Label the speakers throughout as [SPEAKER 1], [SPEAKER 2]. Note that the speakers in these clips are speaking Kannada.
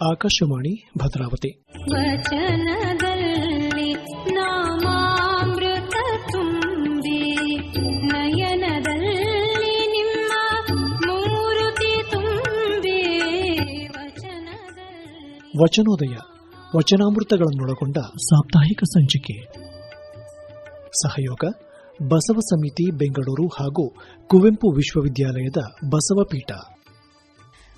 [SPEAKER 1] ಆಕಾಶವಾಣಿ ಭದ್ರಾವತಿ.
[SPEAKER 2] ವಚನದಲ್ಲಿ ನಾಮಾಮೃತ ತುಂಬಿ ನಯನದಲ್ಲಿ ನಿಮ್ಮ ಮೂರುತಿ ತುಂಬಿ
[SPEAKER 1] ವಚನೋದಯ ವಚನಾಮೃತಗಳನ್ನೊಳಗೊಂಡ ಸಾಪ್ತಾಹಿಕ ಸಂಚಿಕೆ. ಸಹಯೋಗ ಬಸವ ಸಮಿತಿ ಬೆಂಗಳೂರು ಹಾಗೂ ಕುವೆಂಪು ವಿಶ್ವವಿದ್ಯಾಲಯದ ಬಸವಪೀಠ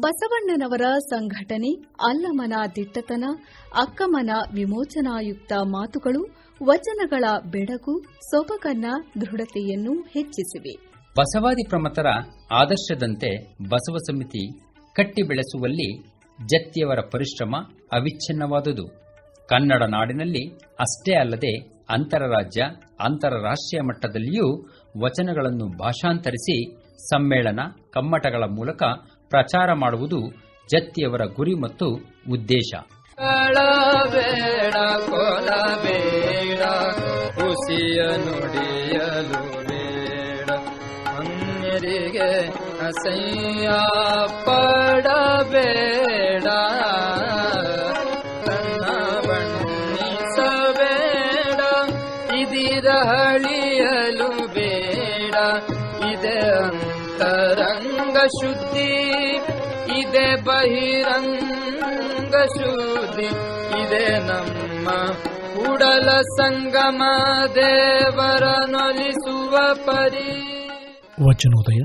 [SPEAKER 3] ಬಸವಣ್ಣನವರ ಸಂಘಟನೆ, ಅಲ್ಲಮನ ದಿಟ್ಟತನ, ಅಕ್ಕಮನ ವಿಮೋಚನಾಯುಕ್ತ ಮಾತುಗಳು, ವಚನಗಳ ಬೆಡಗು, ಸೊಬಗನ್ನ ದೃಢತೆಯನ್ನು ಹೆಚ್ಚಿಸಿವೆ.
[SPEAKER 4] ಬಸವಾದಿ ಪ್ರಮತರ ಆದರ್ಶದಂತೆ ಬಸವ ಸಮಿತಿ ಕಟ್ಟಿ ಬೆಳೆಸುವಲ್ಲಿ ಜತ್ತಿಯವರ ಪರಿಶ್ರಮ ಅವಿಚ್ಛಿನ್ನವಾದುದು. ಕನ್ನಡ ನಾಡಿನಲ್ಲಿ ಅಷ್ಟೇ ಅಲ್ಲದೆ ಅಂತರರಾಜ್ಯ ಅಂತಾರಾಷ್ಟ್ರೀಯ ಮಟ್ಟದಲ್ಲಿಯೂ ವಚನಗಳನ್ನು ಭಾಷಾಂತರಿಸಿ ಸಮ್ಮೇಳನ, ಕಮ್ಮಟಗಳ ಮೂಲಕ ಪ್ರಚಾರ ಮಾಡುವುದು ಜತ್ತಿಯವರ ಗುರಿ ಮತ್ತು ಉದ್ದೇಶ.
[SPEAKER 5] ಅಸಯ್ಯ ಪಡಬೇಡ. ತನ್ನ ಬಣ್ಣಿಸಬೇಡ. ಇದಿರಹಳಿಯಲು ಬೇಡ. ಇದೆ ಅಂತರಂಗ ಶುದ್ಧಿ ಇದೆ ಬಹಿರಂಗ ಶುದ್ಧಿ ಇದೆ ನಮ್ಮ ಕೂಡಲ ಸಂಗಮ ದೇವರನೊಲಿಸುವ ಪರಿ.
[SPEAKER 1] ವಚನೋದಯ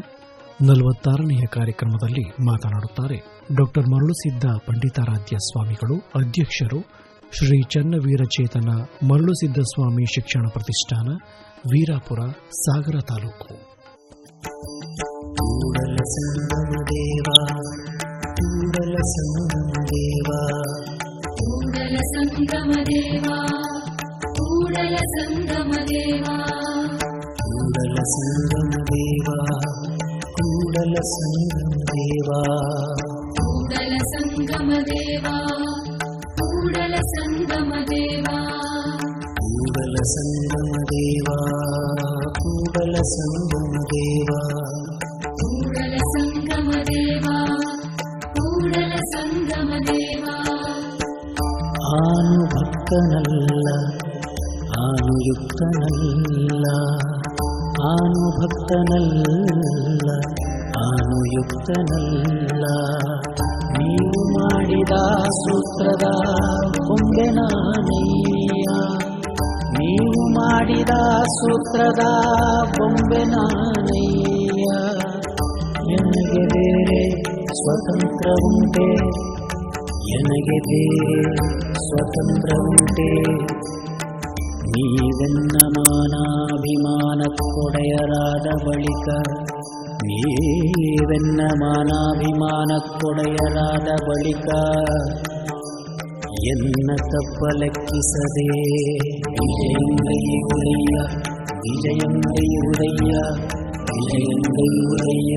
[SPEAKER 1] ನಲವತ್ತಾರನೆಯ ಕಾರ್ಯಕ್ರಮದಲ್ಲಿ ಮಾತನಾಡುತ್ತಾರೆ ಡಾಕ್ಟರ್ ಮರಳುಸಿದ್ದ ಪಂಡಿತಾರಾಧ್ಯ ಸ್ವಾಮಿಗಳು, ಅಧ್ಯಕ್ಷರು ಶ್ರೀ ಚನ್ನವೀರಚೇತನ ಮರಳುಸಿದ್ದ ಸ್ವಾಮಿ ಶಿಕ್ಷಣ ಪ್ರತಿಷ್ಠಾನ, ವೀರಾಪುರ, ಸಾಗರ ತಾಲೂಕು.
[SPEAKER 6] तुल सङ्गमदेवा तुमदेवा तुमदेवा तुल
[SPEAKER 2] सङ्गमदेवा तु मेवा तुगमदेवाडल सङ्ग ಆನುಯುಕ್ತನಲ್ಲ
[SPEAKER 6] ಆನು ಭಕ್ತನಲ್ಲ ಆನು ಯುಕ್ತನಲ್ಲ ನೀವು ಮಾಡಿದ ಸೂತ್ರದ ಕೊಂಬೆ ನಾನೀಯ. ನೀವು ಮಾಡಿದ ಸೂತ್ರದ ಕೊಂಬೆ ನಾನೀಯ. ನನಗೆ ಬೇರೆ ಸ್ವತಂತ್ರ ಉಂಟೆ ನನಗೆ ಬೇರೆ ಸ್ವತಂತ್ರ ಉಂಟೆ ನೀವೆನ್ನ ಮಾನಾಭಿಮಾನಕ್ಕೊಡೆಯರಾದ ಬಳಿಕ ನೀವೆನ್ನ ಮಾನಾಭಿಮಾನಕ್ಕೊಡೆಯರಾದ ಬಳಿಕ ಎನ್ನ ತಪ್ಪ ಲೆಕ್ಕಿಸದೆ ವಿಜಯಂಗೈ ಉದಯ್ಯ ವಿಜಯಂಗೈ ಉದಯ್ಯ ವಿಜಯಂಗೈ ಉದಯ್ಯ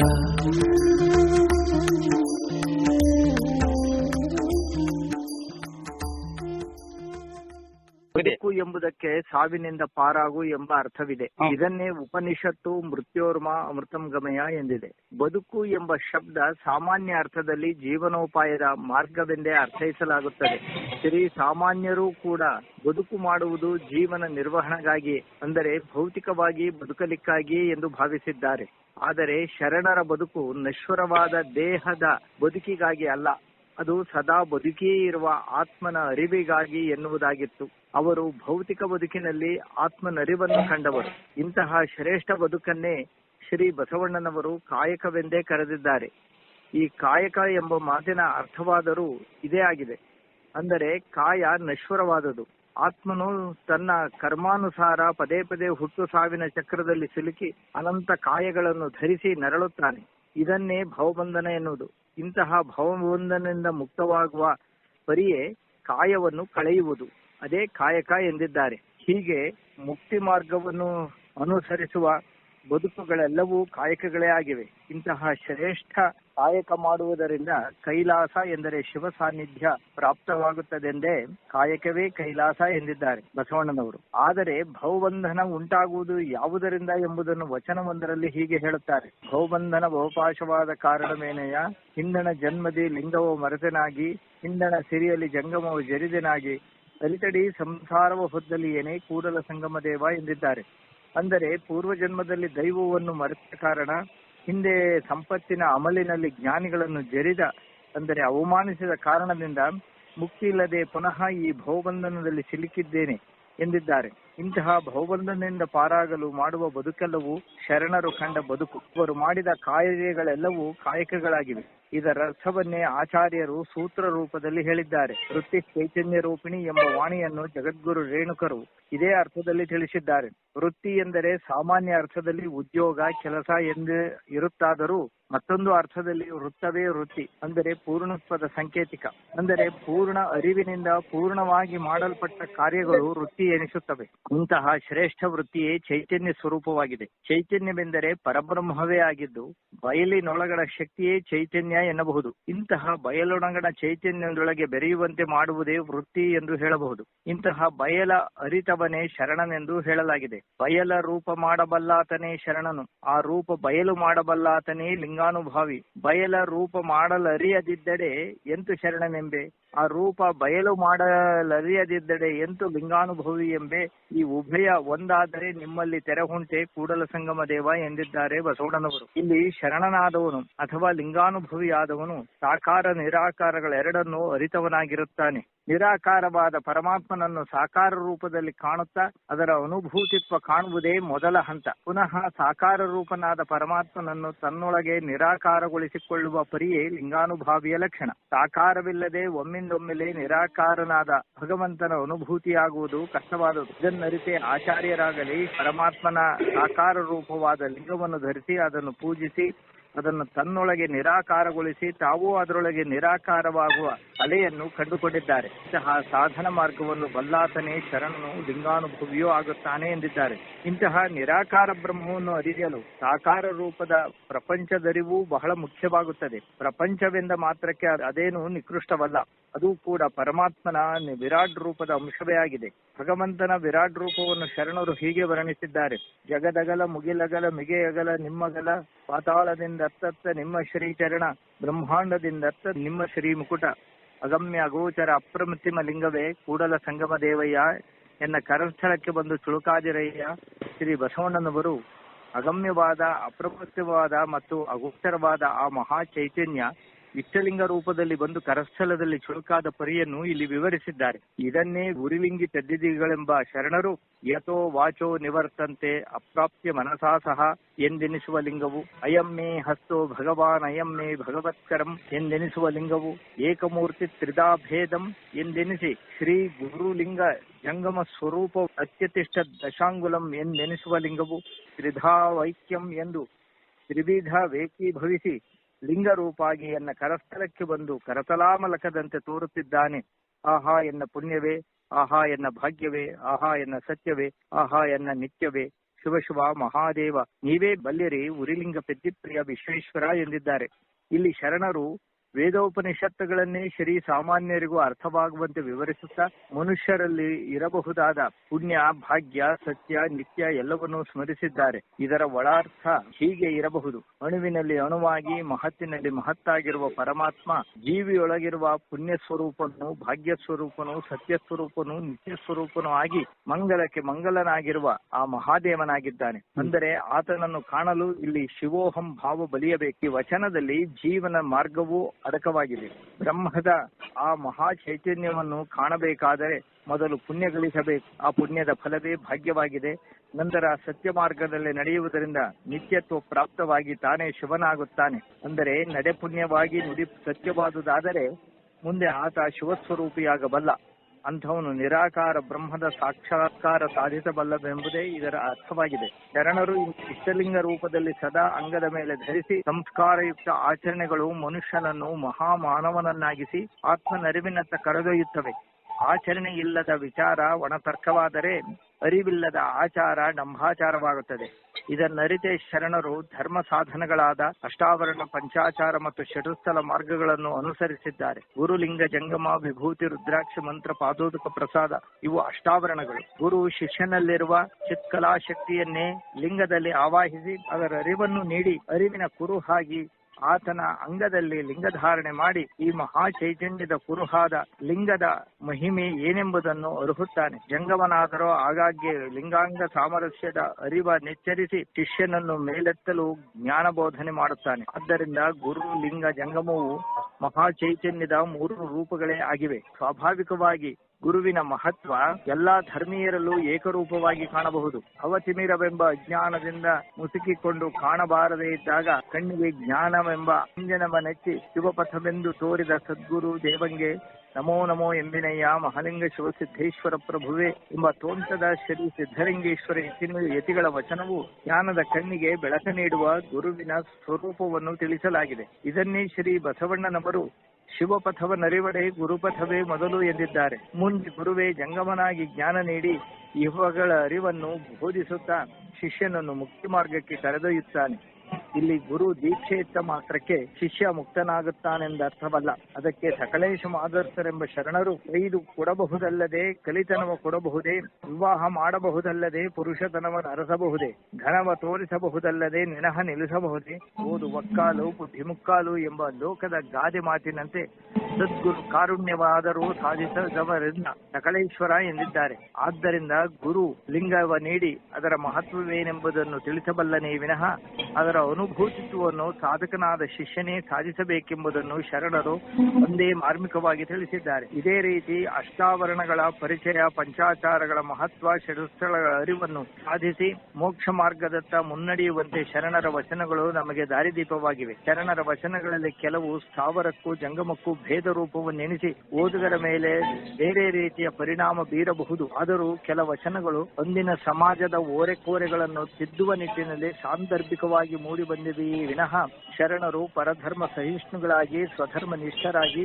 [SPEAKER 7] ಎಂಬುದಕ್ಕೆ ಸಾವಿನಿಂದ ಪಾರಾಗು ಎಂಬ ಅರ್ಥವಿದೆ. ಇದನ್ನೇ ಉಪನಿಷತ್ತು ಮೃತ್ಯೋರ್ಮ ಅಮೃತಂ ಗಮಯ ಎಂದಿದೆ. ಬದುಕು ಎಂಬ ಶಬ್ದ ಸಾಮಾನ್ಯ ಅರ್ಥದಲ್ಲಿ ಜೀವನೋಪಾಯದ ಮಾರ್ಗವೆಂದೇ ಅರ್ಥೈಸಲಾಗುತ್ತದೆ. ಶ್ರೀ ಸಾಮಾನ್ಯರೂ ಕೂಡ ಬದುಕು ಮಾಡುವುದು ಜೀವನ ನಿರ್ವಹಣೆಗಾಗಿ ಅಂದರೆ ಭೌತಿಕವಾಗಿ ಬದುಕಲಿಕ್ಕಾಗಿ ಎಂದು ಭಾವಿಸಿದ್ದಾರೆ. ಆದರೆ ಶರಣರ ಬದುಕು ನಶ್ವರವಾದ ದೇಹದ ಬದುಕಿಗಾಗಿ ಅಲ್ಲ. ಅದು ಸದಾ ಬದುಕಿಯೇ ಇರುವ ಆತ್ಮನ ಅರಿವಿಗಾಗಿ ಎನ್ನುವುದಾಗಿತ್ತು. ಅವರು ಭೌತಿಕ ಬದುಕಿನಲ್ಲಿ ಆತ್ಮನರಿವನ್ನು ಕಂಡವರು. ಇಂತಹ ಶ್ರೇಷ್ಠ ಬದುಕನ್ನೇ ಶ್ರೀ ಬಸವಣ್ಣನವರು ಕಾಯಕವೆಂದೇ ಕರೆದಿದ್ದಾರೆ. ಈ ಕಾಯಕ ಎಂಬ ಮಾತಿನ ಅರ್ಥವಾದರೂ ಇದೇ ಆಗಿದೆ. ಅಂದರೆ ಕಾಯ ನಶ್ವರವಾದದು ಆತ್ಮನು ತನ್ನ ಕರ್ಮಾನುಸಾರ ಪದೇ ಪದೇ ಹುಟ್ಟು ಸಾವಿನ ಚಕ್ರದಲ್ಲಿ ಸಿಲುಕಿ ಅನಂತ ಕಾಯಗಳನ್ನು ಧರಿಸಿ ನರಳುತ್ತಾನೆ. ಇದನ್ನೇ ಭಾವಬಂಧನ ಎನ್ನುವುದು. ಇಂತಹ ಭವಬಂಧನದಿಂದ ಮುಕ್ತವಾಗುವ ಪರಿಯೇ ಕಾಯವನ್ನು ಕಳೆಯುವುದು. ಅದೇ ಕಾಯಕ ಎಂದಿದ್ದಾರೆ. ಹೀಗೆ ಮುಕ್ತಿ ಮಾರ್ಗವನ್ನು ಅನುಸರಿಸುವ ಬದುಕುಗಳೆಲ್ಲವೂ ಕಾಯಕಗಳೇ ಆಗಿವೆ. ಇಂತಹ ಶ್ರೇಷ್ಠ ಕಾಯಕ ಮಾಡುವುದರಿಂದ ಕೈಲಾಸ ಎಂದರೆ ಶಿವ ಸಾನ್ನಿಧ್ಯ ಪ್ರಾಪ್ತವಾಗುತ್ತದೆಂದೇ ಕಾಯಕವೇ ಕೈಲಾಸ ಎಂದಿದ್ದಾರೆ ಬಸವಣ್ಣನವರು. ಆದರೆ ಭೌಬಂಧನ ಉಂಟಾಗುವುದು ಯಾವುದರಿಂದ ಎಂಬುದನ್ನು ವಚನವೊಂದರಲ್ಲಿ ಹೀಗೆ ಹೇಳುತ್ತಾರೆ. ಭೌಬಂಧನ ಬಹುಪಾಶವಾದ ಕಾರಣವೇನೆಯ ಹಿಂದಣ ಜನ್ಮದಿ ಲಿಂಗವು ಮರೆತನಾಗಿ ಹಿಂದಣ ಸಿರಿಯಲ್ಲಿ ಜಂಗಮವು ಜರಿದನಾಗಿ ಅಲಿತಡಿ ಸಂಸಾರವ ಹೊದ್ದಲ್ಲಿ ಏನೇ ಕೂಡಲ ಸಂಗಮ ದೇವ ಎಂದಿದ್ದಾರೆ. ಅಂದರೆ ಪೂರ್ವ ಜನ್ಮದಲ್ಲಿ ದೈವವನ್ನು ಮರೆತ ಕಾರಣ ಹಿಂದೆ ಸಂಪತ್ತಿನ ಅಮಲಿನಲ್ಲಿ ಜ್ಞಾನಿಗಳನ್ನು ಜರಿದ, ಅಂದರೆ ಅವಮಾನಿಸಿದ ಕಾರಣದಿಂದ ಮುಕ್ತಿ ಇಲ್ಲದೆ ಪುನಃ ಈ ಭೌಬಂಧನದಲ್ಲಿ ಸಿಲುಕಿದ್ದೇನೆ ಎಂದಿದ್ದಾರೆ. ಇಂತಹ ಭೌಬಂಧನದಿಂದ ಪಾರಾಗಲು ಮಾಡುವ ಬದುಕೆಲ್ಲವೂ ಶರಣರು ಕಂಡ ಬದುಕು. ಅವರು ಮಾಡಿದ ಕಾರ್ಯಗಳೆಲ್ಲವೂ ಕಾಯಕಗಳಾಗಿವೆ. ಇದರ ಅರ್ಥವನ್ನೇ ಆಚಾರ್ಯರು ಸೂತ್ರ ರೂಪದಲ್ಲಿ ಹೇಳಿದ್ದಾರೆ. ವೃತ್ತಿ ಚೈತನ್ಯ ರೂಪಿಣಿ ಎಂಬ ವಾಣಿಯನ್ನು ಜಗದ್ಗುರು ರೇಣುಕರು ಇದೇ ಅರ್ಥದಲ್ಲಿ ತಿಳಿಸಿದ್ದಾರೆ. ವೃತ್ತಿ ಎಂದರೆ ಸಾಮಾನ್ಯ ಅರ್ಥದಲ್ಲಿ ಉದ್ಯೋಗ, ಕೆಲಸ ಎಂದು ಇರುತ್ತಾದರೂ ಮತ್ತೊಂದು ಅರ್ಥದಲ್ಲಿ ವೃತ್ತವೇ ವೃತ್ತಿ, ಅಂದರೆ ಪೂರ್ಣತ್ವದ ಸಂಕೇತಿಕ, ಅಂದರೆ ಪೂರ್ಣ ಅರಿವಿನಿಂದ ಪೂರ್ಣವಾಗಿ ಮಾಡಲ್ಪಟ್ಟ ಕಾರ್ಯಗಳು ವೃತ್ತಿ ಎನಿಸುತ್ತವೆ. ಇಂತಹ ಶ್ರೇಷ್ಠ ವೃತ್ತಿಯೇ ಚೈತನ್ಯ ಸ್ವರೂಪವಾಗಿದೆ. ಚೈತನ್ಯವೆಂದರೆ ಪರಬ್ರಹ್ಮವೇ ಆಗಿದ್ದು, ಬಯಲಿನೊಳಗಡ ಶಕ್ತಿಯೇ ಚೈತನ್ಯ ಎನ್ನಬಹುದು. ಇಂತಹ ಬಯಲೊಳಗಣ ಚೈತನ್ಯದೊಳಗೆ ಬೆರೆಯುವಂತೆ ಮಾಡುವುದೇ ವೃತ್ತಿ ಎಂದು ಹೇಳಬಹುದು. ಇಂತಹ ಬಯಲ ಅರಿತವನೇ ಶರಣನೆಂದು ಹೇಳಲಾಗಿದೆ. ಬಯಲ ರೂಪ ಮಾಡಬಲ್ಲಾತನೇ ಶರಣನು. ಆ ರೂಪ ಬಯಲು ಮಾಡಬಲ್ಲಾತನೇ ಲಿಂಗಾನುಭಾವಿ. ಬಯಲ ರೂಪ ಮಾಡಲರಿಯದಿದ್ದರೆ ಎಂತು ಶರಣನೆಂಬೆ? ಆ ರೂಪ ಬಯಲು ಮಾಡಲರಿಯದಿದ್ದಡೆ ಎಂತು ಲಿಂಗಾನುಭವಿ ಎಂಬೆ? ಈ ಉಭಯ ಒಂದಾದರೆ ನಿಮ್ಮಲ್ಲಿ ತೆರೆಹುಂಟೆ ಕೂಡಲ ಸಂಗಮ ದೇವ ಎಂದಿದ್ದಾರೆ ಬಸವಣ್ಣನವರು. ಇಲ್ಲಿ ಶರಣನಾದವನು ಅಥವಾ ಲಿಂಗಾನುಭವಿಯಾದವನು ಸಾಕಾರ ನಿರಾಕಾರಗಳೆರಡನ್ನೂ ಅರಿತವನಾಗಿರುತ್ತಾನೆ. ನಿರಾಕಾರವಾದ ಪರಮಾತ್ಮನನ್ನು ಸಾಕಾರ ರೂಪದಲ್ಲಿ ಕಾಣುತ್ತಾ ಅದರ ಅನುಭೂತಿತ್ವ ಕಾಣುವುದೇ ಮೊದಲ ಹಂತ. ಪುನಃ ಸಾಕಾರ ರೂಪನಾದ ಪರಮಾತ್ಮನನ್ನು ತನ್ನೊಳಗೆ ನಿರಾಕಾರಗೊಳಿಸಿಕೊಳ್ಳುವ ಪರಿಯೇ ಲಿಂಗಾನುಭಾವಿಯ ಲಕ್ಷಣ. ಸಾಕಾರವಿಲ್ಲದೆ ಒಮ್ಮಿಂದೊಮ್ಮೆಲೆ ನಿರಾಕಾರನಾದ ಭಗವಂತನ ಅನುಭೂತಿಯಾಗುವುದು ಕಷ್ಟವಾದುದು ಇದನ್ನರಿತೆ ಆಚಾರ್ಯರಾಗಲಿ ಪರಮಾತ್ಮನ ಸಾಕಾರ ರೂಪವಾದ ಲಿಂಗವನ್ನು ಧರಿಸಿ ಅದನ್ನು ಪೂಜಿಸಿ ಅದನ್ನು ತನ್ನೊಳಗೆ ನಿರಾಕಾರಗೊಳಿಸಿ ತಾವೂ ಅದರೊಳಗೆ ನಿರಾಕಾರವಾಗುವ ಅಲೆಯನ್ನು ಕಂಡುಕೊಂಡಿದ್ದಾರೆ. ಇಂತಹ ಸಾಧನ ಮಾರ್ಗವನ್ನು ಬಲ್ಲಾತನೇ ಶರಣನು ಲಿಂಗಾನುಭವಿಯೂ ಆಗುತ್ತಾನೆ ಎಂದಿದ್ದಾರೆ. ಇಂತಹ ನಿರಾಕಾರ ಬ್ರಹ್ಮವನ್ನು ಅರಿಯಲು ಸಾಕಾರ ರೂಪದ ಪ್ರಪಂಚದರಿವು ಬಹಳ ಮುಖ್ಯವಾಗುತ್ತದೆ. ಪ್ರಪಂಚವೆಂದ ಮಾತ್ರಕ್ಕೆ ಅದೇನು ನಿಕೃಷ್ಟವಲ್ಲ. ಅದು ಕೂಡ ಪರಮಾತ್ಮನ ವಿರಾಟ್ ರೂಪದ ಅಂಶವೇ ಆಗಿದೆ. ಭಗವಂತನ ವಿರಾಟ್ ರೂಪವನ್ನು ಶರಣರು ಹೀಗೆ ವರ್ಣಿಸಿದ್ದಾರೆ. ಜಗದಗಲ, ಮುಗಿಲಗಲ, ಮಿಗೆಯಗಲ, ನಿಮ್ಮಗಲ, ಪಾತಾಳದಿಂದ ಅತ್ತತ್ತ ನಿಮ್ಮ ಶ್ರೀ ಚರಣ ಬ್ರಹ್ಮಾಂಡದಿಂದತ್ತ ನಿಮ್ಮ ಶ್ರೀ ಮುಕುಟ ಅಗಮ್ಯ ಅಗೋಚರ ಅಪ್ರಮತಿಮ ಲಿಂಗವೇ, ಕೂಡಲ ಸಂಗಮ ದೇವಯ್ಯ, ಎನ್ನ ಕರಸ್ಥಳಕ್ಕೆ ಬಂದು ಚುಳುಕಾದಿರಯ್ಯ, ಶ್ರೀ ಬಸವಣ್ಣನವರು, ಅಗಮ್ಯವಾದ ಅಪ್ರಮುಖವಾದ ಮತ್ತು ಅಗೋಚರವಾದ ಆ ಮಹಾ ಚೈತನ್ಯ ಇಷ್ಟಲಿಂಗ ರೂಪದಲ್ಲಿ ಬಂದು ಕರಸ್ಥಲದಲ್ಲಿ ಚುಳುಕಾದ ಪರಿಯನ್ನು ಇಲ್ಲಿ ವಿವರಿಸಿದ್ದಾರೆ. ಇದನ್ನೇ ಉರಿಲಿಂಗಿ ತದ್ದಿದಿಗಳೆಂಬ ಶರಣರು ಯಥೋ ವಾಚೋ ನಿವರ್ತಂತೆ ಅಪ್ರಾಪ್ಯ ಮನಸಾ ಸಹ ಎಂದೆನಿಸುವ ಲಿಂಗವು. ಅಯಮ್ಮೇ ಹಸ್ತೋ ಭಗವಾನ್ ಅಯಮ್ಮೇ ಭಗವತ್ಕರಂ ಎಂದೆನಿಸುವ ಲಿಂಗವು. ಏಕಮೂರ್ತಿ ತ್ರಿದಾಭೇದಂ ಎಂದೆನಿಸಿ ಶ್ರೀ ಗುರುಲಿಂಗ ಜಂಗಮ ಸ್ವರೂಪ ಅತ್ಯತಿಷ್ಠ ದಶಾಂಗುಲಂ ಎಂದೆನಿಸುವ ಲಿಂಗವು. ತ್ರಿಧಾ ವೈಕ್ಯಂ ಎಂದು ತ್ರಿವಿಧ ವೇಕೀಭವಿಸಿ ಲಿಂಗರೂಪಾಗಿ ಎನ್ನ ಕರಸ್ಥಳಕ್ಕೆ ಬಂದು ಕರತಲಾಮಲಕದಂತೆ ತೋರುತ್ತಿದ್ದಾನೆ. ಆಹಾ ಎನ್ನ ಪುಣ್ಯವೇ, ಆಹಾ ಎನ್ನ ಭಾಗ್ಯವೇ, ಆಹಾ ಎನ್ನ ಸತ್ಯವೇ, ಆಹಾ ಎನ್ನ ನಿತ್ಯವೇ. ಶಿವ ಶಿವ ಮಹಾದೇವ, ನೀವೇ ಬಲ್ಲಿರಿ ಉರಿಲಿಂಗ ಪೆದ್ದಿಪ್ರಿಯ ವಿಶ್ವೇಶ್ವರ ಎಂದಿದ್ದಾರೆ. ಇಲ್ಲಿ ಶರಣರು ವೇದೋಪನಿಷತ್ತುಗಳನ್ನೇ ಶ್ರೀ ಸಾಮಾನ್ಯರಿಗೂ ಅರ್ಥವಾಗುವಂತೆ ವಿವರಿಸುತ್ತಾ ಮನುಷ್ಯರಲ್ಲಿ ಇರಬಹುದಾದ ಪುಣ್ಯ, ಭಾಗ್ಯ, ಸತ್ಯ, ನಿತ್ಯ ಎಲ್ಲವನ್ನೂ ಸ್ಮರಿಸಿದ್ದಾರೆ. ಇದರ ಒಳಾರ್ಥ ಹೀಗೆ ಇರಬಹುದು. ಅಣುವಿನಲ್ಲಿ ಅಣುವಾಗಿ, ಮಹತ್ತಿನಲ್ಲಿ ಮಹತ್ತಾಗಿರುವ ಪರಮಾತ್ಮ ಜೀವಿಯೊಳಗಿರುವ ಪುಣ್ಯ ಸ್ವರೂಪನು, ಭಾಗ್ಯ ಸ್ವರೂಪನು, ಸತ್ಯ ಸ್ವರೂಪನು, ನಿತ್ಯ ಸ್ವರೂಪನು ಆಗಿ ಮಂಗಲಕ್ಕೆ ಮಂಗಲನಾಗಿರುವ ಆ ಮಹಾದೇವನಾಗಿದ್ದಾನೆ. ಅಂದರೆ ಆತನನ್ನು ಕಾಣಲು ಇಲ್ಲಿ ಶಿವೋಹಂ ಭಾವ ಬಲಿಯಬೇಕು. ಈ ವಚನದಲ್ಲಿ ಜೀವನ ಮಾರ್ಗವು ಅಡಕವಾಗಿದೆ ಬ್ರಹ್ಮದ ಆ ಮಹಾ ಚೈತನ್ಯವನ್ನು ಕಾಣಬೇಕಾದರೆ ಮೊದಲು ಪುಣ್ಯ ಗಳಿಸಬೇಕು. ಆ ಪುಣ್ಯದ ಫಲವೇ ಭಾಗ್ಯವಾಗಿದೆ. ನಂತರ ಸತ್ಯ ಮಾರ್ಗದಲ್ಲಿ ನಡೆಯುವುದರಿಂದ ನಿತ್ಯತ್ವ ಪ್ರಾಪ್ತವಾಗಿ ತಾನೇ ಶಿವನಾಗುತ್ತಾನೆ. ಅಂದರೆ ನಡೆ ಪುಣ್ಯವಾಗಿ ನುಡಿ ಸತ್ಯವಾದುದಾದರೆ ಮುಂದೆ ಆತ ಶಿವಸ್ವರೂಪಿಯಾಗಬಲ್ಲ. ಅಂಥವನು ನಿರಾಕಾರ ಬ್ರಹ್ಮದ ಸಾಕ್ಷಾತ್ಕಾರ ಸಾಧಿಸಬಲ್ಲವೆಂಬುದೇ ಇದರ ಅರ್ಥವಾಗಿದೆ. ಶರಣರು ಇಷ್ಟಲಿಂಗ ರೂಪದಲ್ಲಿ ಸದಾ ಅಂಗದ ಮೇಲೆ ಧರಿಸಿ ಸಂಸ್ಕಾರಯುಕ್ತ ಆಚರಣೆಗಳು ಮನುಷ್ಯನನ್ನು ಮಹಾಮಾನವನನ್ನಾಗಿಸಿ ಆತ್ಮನರಿವಿನತ್ತ ಕರೆದೊಯ್ಯುತ್ತವೆ ಆಚರಣೆ ಇಲ್ಲದ ವಿಚಾರ ಒಣತರ್ಕವಾದರೆ ಅರಿವಿಲ್ಲದ ಆಚಾರ ಡಂಭಾಚಾರವಾಗುತ್ತದೆ ಇದನ್ನರಿತೆ ಶರಣರು ಧರ್ಮ ಸಾಧನಗಳಾದ ಅಷ್ಟಾವರಣ, ಪಂಚಾಚಾರ ಮತ್ತು ಷಟಸ್ಥಲ ಮಾರ್ಗಗಳನ್ನು ಅನುಸರಿಸಿದ್ದಾರೆ. ಗುರುಲಿಂಗ ಜಂಗಮ ವಿಭೂತಿ ರುದ್ರಾಕ್ಷ ಮಂತ್ರ, ಪಾದೋದಕ ಪ್ರಸಾದ, ಇವು ಅಷ್ಟಾವರಣಗಳು. ಗುರು ಶಿಷ್ಯನಲ್ಲಿರುವ ಚಿತ್ಕಲಾ ಶಕ್ತಿಯನ್ನೇ ಲಿಂಗದಲ್ಲಿ ಆವಾಹಿಸಿ, ಅದರ ಅರಿವನ್ನು ನೀಡಿ, ಅರಿವಿನ ಕುರುಹಾಗಿ ಆತನ ಅಂಗದಲ್ಲಿ ಲಿಂಗಧಾರಣೆ ಮಾಡಿ ಈ ಮಹಾ ಚೈತನ್ಯದ ಕುರುಹಾದ ಲಿಂಗದ ಮಹಿಮೆ ಏನೆಂಬುದನ್ನು ಅರ್ಹುತ್ತಾನೆ. ಜಂಗಮನಾದರೂ ಆಗಾಗ್ಗೆ ಲಿಂಗಾಂಗ ಸಾಮರಸ್ಯದ ಅರಿವ ನೆಚ್ಚರಿಸಿ ಶಿಷ್ಯನನ್ನು ಮೇಲೆತ್ತಲು ಜ್ಞಾನ ಬೋಧನೆ ಮಾಡುತ್ತಾನೆ. ಆದ್ದರಿಂದ ಗುರು, ಲಿಂಗ, ಜಂಗಮವು ಮಹಾ ಚೈತನ್ಯದ ಮೂರು ರೂಪಗಳೇ ಆಗಿವೆ. ಸ್ವಾಭಾವಿಕವಾಗಿ ಗುರುವಿನ ಮಹತ್ವ ಎಲ್ಲಾ ಧರ್ಮೀಯರಲ್ಲೂ ಏಕರೂಪವಾಗಿ ಕಾಣಬಹುದು. ಅವತಿಮಿರವೆಂಬ ಅಜ್ಞಾನದಿಂದ ಮುಸುಕಿಕೊಂಡು ಕಾಣಬಾರದೇ ಇದ್ದಾಗ ಕಣ್ಣಿಗೆ ಜ್ಞಾನವೆಂಬ ಅಂಜನವ ನೆಚ್ಚಿ ಶಿವಪಥವೆಂದು ತೋರಿದ ಸದ್ಗುರು ದೇವಂಗೆ, ನಮೋ ನಮೋ ಎಂಬಿನಯ್ಯ, ಮಹಾಲಿಂಗ ಶಿವಸಿದ್ದೇಶ್ವರ ಪ್ರಭುವೆ ಎಂಬ ತೋಂಟದ ಶ್ರೀ ಸಿದ್ಧಲಿಂಗೇಶ್ವರ ಯತಿಗಳ ವಚನವು ಜ್ಞಾನದ ಕಣ್ಣಿಗೆ ಬೆಳಕ ನೀಡುವ ಗುರುವಿನ ಸ್ವರೂಪವನ್ನು ತಿಳಿಸಲಾಗಿದೆ. ಇದನ್ನೇ ಶ್ರೀ ಬಸವಣ್ಣನವರು ಶಿವಪಥವ ನರಿವಡೆ, ಗುರುಪಥವೇ ಮೊದಲು ಎಂದಿದ್ದಾರೆ. ಮುಂದೆ ಗುರುವೇ ಜಂಗಮನಾಗಿ ಜ್ಞಾನ ನೀಡಿ ಇವಗಳ ಅರಿವನ್ನು ಬೋಧಿಸುತ್ತಾ ಶಿಷ್ಯನನ್ನು ಮುಕ್ತಿ ಮಾರ್ಗಕ್ಕೆ ಕರೆದೊಯ್ಯುತ್ತಾನೆ. ಇಲ್ಲಿ ಗುರು ದೀಕ್ಷೆ ಇತ್ತ ಮಾತ್ರಕ್ಕೆ ಶಿಷ್ಯ ಮುಕ್ತನಾಗುತ್ತಾನೆಂದ ಅರ್ಥವಲ್ಲ. ಅದಕ್ಕೆ ಸಕಲೇಶ ಮಾದರ್ಸರೆಂಬ ಶರಣರು ಕೈದು ಕೊಡಬಹುದಲ್ಲದೆ, ಕಲಿತನವ ಕೊಡಬಹುದೇ, ವಿವಾಹ ಮಾಡಬಹುದಲ್ಲದೆ ಪುರುಷತನವನ್ನು ಅರಸಬಹುದೇ ಘನವ ತೋರಿಸಬಹುದಲ್ಲದೆ, ನೆನಹ ನಿಲ್ಲಿಸಬಹುದೇ ಓದು ಒಕ್ಕಾಲು ಬುದ್ಧಿಮುಕ್ಕಾಲು ಎಂಬ ಲೋಕದ ಗಾದೆ ಮಾತಿನಂತೆ ಸದ್ಗುರು ಕಾರುಣ್ಯವಾದರೂ ಸಾಧಿಸದವರಿಂದ ಸಕಲೇಶ್ವರ ಎಂದಿದ್ದಾರೆ. ಆದ್ದರಿಂದ ಗುರು ಲಿಂಗವ ನೀಡಿ ಅದರ ಮಹತ್ವವೇನೆಂಬುದನ್ನು ತಿಳಿಸಬಲ್ಲನೇ ವಿನಃ ಅದರ ಅನುಭೂತಿತ್ವವನ್ನು ಸಾಧಕನಾದ ಶಿಷ್ಯನೇ ಸಾಧಿಸಬೇಕೆಂಬುದನ್ನು ಶರಣರು ಒಂದೇ ಮಾರ್ಮಿಕವಾಗಿ ತಿಳಿಸಿದ್ದಾರೆ. ಇದೇ ರೀತಿ ಅಷ್ಟಾವರಣಗಳ ಪರಿಚಯ, ಪಂಚಾಚಾರಗಳ ಮಹತ್ವ ಶರಸ್ಥಳಗಳ ಅರಿವನ್ನು ಸಾಧಿಸಿ ಮೋಕ್ಷ ಮಾರ್ಗದತ್ತ ಮುನ್ನಡೆಯುವಂತೆ ಶರಣರ ವಚನಗಳು ನಮಗೆ ದಾರಿದೀಪವಾಗಿವೆ. ಶರಣರ ವಚನಗಳಲ್ಲಿ ಕೆಲವು ಸ್ಥಾವರಕ್ಕೂ ಜಂಗಮಕ್ಕೂ ಭೇದ ರೂಪವನ್ನೆಣಿಸಿ ಓದುಗರ ಮೇಲೆ ಬೇರೆ ರೀತಿಯ ಪರಿಣಾಮ ಬೀರಬಹುದು. ಆದರೂ ಕೆಲ ವಚನಗಳು ಅಂದಿನ ಸಮಾಜದ ಓರೆಕೋರೆಗಳನ್ನು ತಿದ್ದುವ ನಿಟ್ಟಿನಲ್ಲಿ ಸಾಂದರ್ಭಿಕವಾಗಿ ಮೂಡಿ ಬಂದಿದೆಯೇ ವಿನಃ ಶರಣರು ಪರಧರ್ಮ ಸಹಿಷ್ಣುಗಳಾಗಿ ಸ್ವಧರ್ಮ ನಿಷ್ಠರಾಗಿ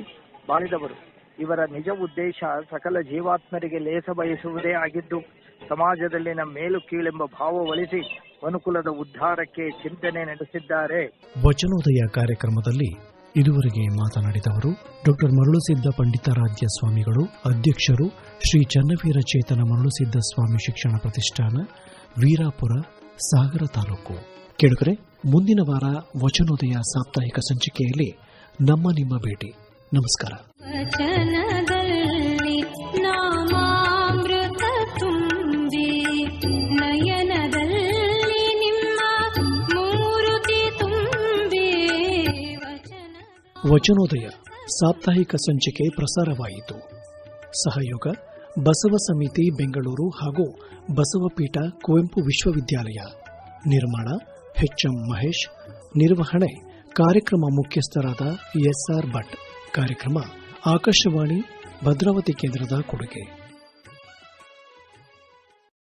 [SPEAKER 7] ಬಾಳಿದವರು. ಇವರ ನಿಜ ಉದ್ದೇಶ ಸಕಲ ಜೀವಾತ್ಮರಿಗೆ ಲೇಸ ಬಯಸುವುದೇ ಆಗಿದ್ದು ಸಮಾಜದಲ್ಲಿನ ಮೇಲು ಕೀಳೆಂಬ ಭಾವ ಒಲಿಸಿ ಮನುಕುಲದ ಉದ್ಧಾರಕ್ಕೆ ಚಿಂತನೆ ನಡೆಸಿದ್ದಾರೆ.
[SPEAKER 1] ವಚನೋದಯ ಕಾರ್ಯಕ್ರಮದಲ್ಲಿ ಇದುವರೆಗೆ ಮಾತನಾಡಿದವರು ಡಾಕ್ಟರ್ ಮರಳುಸಿದ್ದ ಪಂಡಿತಾರಾಧ್ಯ ಸ್ವಾಮಿಗಳು ಅಧ್ಯಕ್ಷರು ಶ್ರೀ ಚನ್ನವೀರ ಚೇತನ ಮರಳುಸಿದ್ದ ಸ್ವಾಮಿ ಶಿಕ್ಷಣ ಪ್ರತಿಷ್ಠಾನ, ವೀರಾಪುರ, ಸಾಗರ ತಾಲೂಕು. ಕೇಳುಗರೆ ಮುಂದಿನ ವಾರ ವಚನೋದಯ ಸಾಪ್ತಾಹಿಕ ಸಂಚಿಕೆಯಲ್ಲಿ ನಮ್ಮ ನಿಮ್ಮ ಭೇಟಿ. ನಮಸ್ಕಾರ. ವಚನೋದಯ ಸಾಪ್ತಾಹಿಕ ಸಂಚಿಕೆ ಪ್ರಸಾರವಾಯಿತು. ಸಹಯೋಗ ಬಸವ ಸಮಿತಿ ಬೆಂಗಳೂರು ಹಾಗೂ ಬಸವಪೀಠ ಕುವೆಂಪು ವಿಶ್ವವಿದ್ಯಾಲಯ. ನಿರ್ಮಾಣ ಎಚ್ಎಂ ಮಹೇಶ್ ನಿರ್ವಹಣೆ ಕಾರ್ಯಕ್ರಮ ಮುಖ್ಯಸ್ಥರಾದ ಎಸ್ಆರ್ ಭಟ್. ಕಾರ್ಯಕ್ರಮ ಆಕಾಶವಾಣಿ ಭದ್ರಾವತಿ ಕೇಂದ್ರದ ಕೊಡುಗೆ.